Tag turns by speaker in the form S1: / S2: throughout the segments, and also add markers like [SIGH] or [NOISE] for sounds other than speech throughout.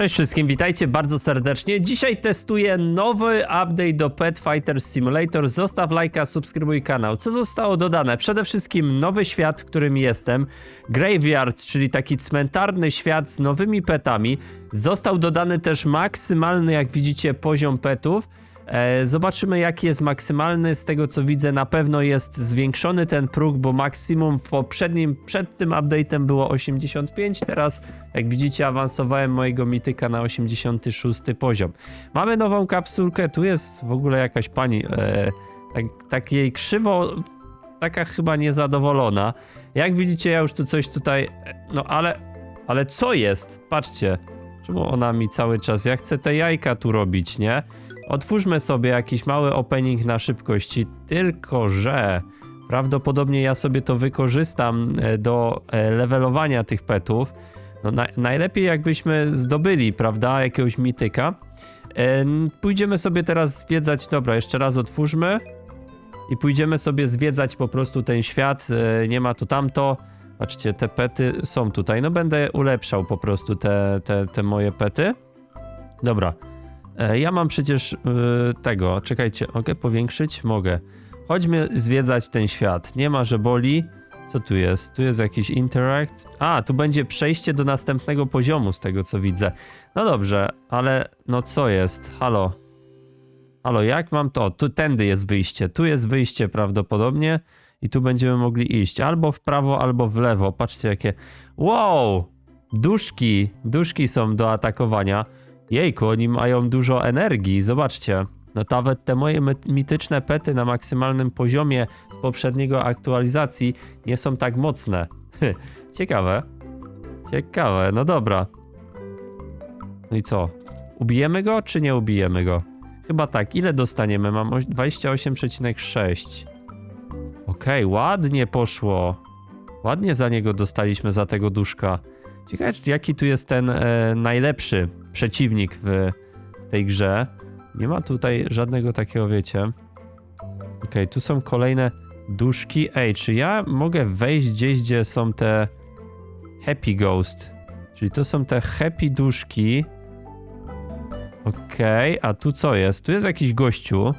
S1: Cześć wszystkim, witajcie bardzo serdecznie. Dzisiaj testuję nowy update do Pet Fighter Simulator. Zostaw lajka, subskrybuj kanał. Co zostało dodane? Przede wszystkim nowy świat, w którym jestem. Graveyard, czyli taki cmentarny świat z nowymi petami. Został dodany też maksymalny, jak widzicie, poziom petów. E, Zobaczymy, jaki jest maksymalny. Z tego co widzę, na pewno jest zwiększony ten próg, bo maksimum w poprzednim, przed tym update'em było 85. Teraz, jak widzicie, awansowałem mojego mityka na 86 poziom. Mamy nową kapsulkę. Tu jest w ogóle jakaś pani, e, tak, tak jej krzywo, taka chyba niezadowolona. Jak widzicie, ja już tu coś tutaj, e, no ale, ale co jest? Patrzcie. Czemu ona mi cały czas, ja chcę te jajka tu robić, nie? Otwórzmy sobie jakiś mały opening na szybkości, tylko że prawdopodobnie ja sobie to wykorzystam e, do e, levelowania tych petów. No na, najlepiej jakbyśmy zdobyli, prawda, jakiegoś mityka. E, Pójdziemy sobie teraz zwiedzać, dobra, jeszcze raz otwórzmy i pójdziemy sobie zwiedzać po prostu ten świat, nie ma to tamto. Patrzcie, te pety są tutaj, no będę ulepszał po prostu te, te, te moje pety. Dobra, Ja mam przecież y, tego, czekajcie, mogę powiększyć? Mogę. Chodźmy zwiedzać ten świat. Nie ma, że boli. Co tu jest? Tu jest jakiś interact. A, tu będzie przejście do następnego poziomu, z tego co widzę. No dobrze, ale no co jest? Halo. Halo, jak mam to? Tu tędy jest wyjście. Tu jest wyjście prawdopodobnie i tu będziemy mogli iść albo w prawo, albo w lewo. Patrzcie jakie. Wow! Duszki. Duszki są do atakowania. Jejku, oni mają dużo energii, zobaczcie. No nawet te moje mityczne pety na maksymalnym poziomie z poprzedniego aktualizacji nie są tak mocne. [LAUGHS] Ciekawe. Ciekawe, no dobra. No i co? Ubijemy go, czy nie ubijemy go? Chyba tak. Ile dostaniemy? Mam oś- 28,6. Okej, ładnie poszło. Ładnie za niego dostaliśmy, za tego duszka. Ciekawe, jaki tu jest ten e, najlepszy przeciwnik w tej grze. Nie ma tutaj żadnego takiego, wiecie. Okej, tu są kolejne duszki. Ej, czy ja mogę wejść gdzieś, gdzie są te Happy Ghost? Czyli to są te Happy duszki. Okej, a tu co jest? Tu jest jakiś gościu.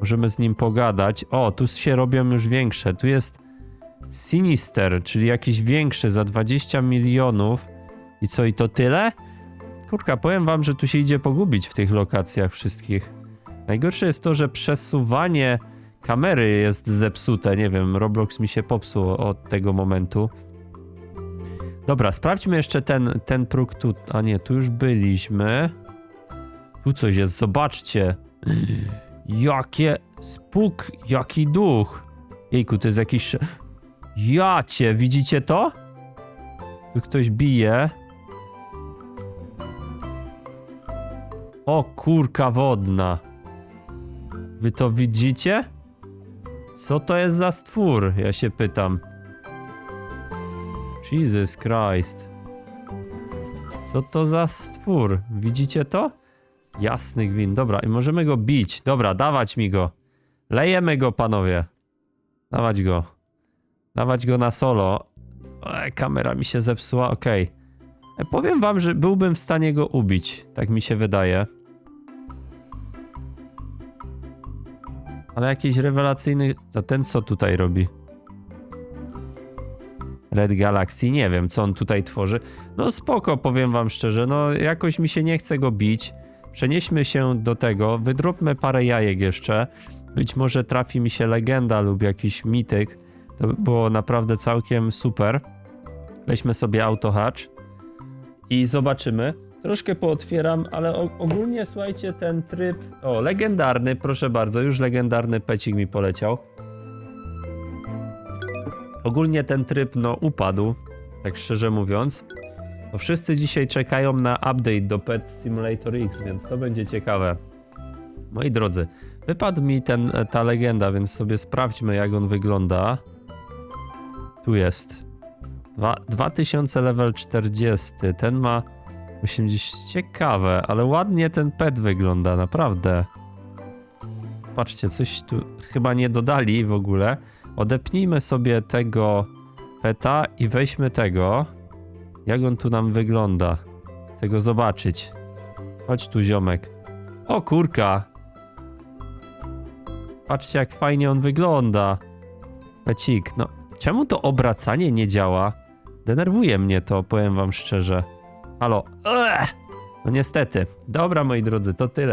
S1: Możemy z nim pogadać. O, tu się robią już większe. Tu jest Sinister, czyli jakiś większy za 20 milionów. I co, i to tyle? Kurka, powiem wam, że tu się idzie pogubić w tych lokacjach wszystkich. Najgorsze jest to, że przesuwanie kamery jest zepsute. Nie wiem, Roblox mi się popsuł od tego momentu. Dobra, sprawdźmy jeszcze ten, ten próg tu. A nie, tu już byliśmy. Tu coś jest, zobaczcie. [GASPS] Jakie spuk, jaki duch. Jejku, to jest jakiś... Jacie, widzicie to? Tu ktoś bije. O kurka wodna. Wy to widzicie? Co to jest za stwór? Ja się pytam. Jesus Christ. Co to za stwór? Widzicie to? Jasny gwint. Dobra, i możemy go bić. Dobra, dawać mi go. Lejemy go, panowie. Dawać go. Dawać go na solo. E, kamera mi się zepsuła, okej. E, Powiem wam, że byłbym w stanie go ubić. Tak mi się wydaje. Ale jakiś rewelacyjny... To ten co tutaj robi? Red Galaxy, nie wiem co on tutaj tworzy. No spoko, powiem wam szczerze, no jakoś mi się nie chce go bić. Przenieśmy się do tego, wydróbmy parę jajek jeszcze. Być może trafi mi się legenda lub jakiś mityk. To by było naprawdę całkiem super. Weźmy sobie auto hatch i zobaczymy. Troszkę pootwieram, ale ogólnie słuchajcie, ten tryb. O, legendarny, proszę bardzo, już legendarny pecik mi poleciał. Ogólnie ten tryb, no, upadł, tak szczerze mówiąc. Bo wszyscy dzisiaj czekają na update do Pet Simulator X, więc to będzie ciekawe. Moi drodzy, wypadł mi ten, ta legenda, więc sobie sprawdźmy, jak on wygląda. Tu jest. Dwa, 2000 level 40. Ten ma 80. Ciekawe, ale ładnie ten pet wygląda, naprawdę. Patrzcie, coś tu chyba nie dodali w ogóle. Odepnijmy sobie tego peta i weźmy tego. Jak on tu nam wygląda? Chcę go zobaczyć. Chodź tu, ziomek. O kurka. Patrzcie, jak fajnie on wygląda. Pecik, no. Czemu to obracanie nie działa? Denerwuje mnie to, powiem wam szczerze. Halo. Ech! No niestety. Dobra, moi drodzy, to tyle.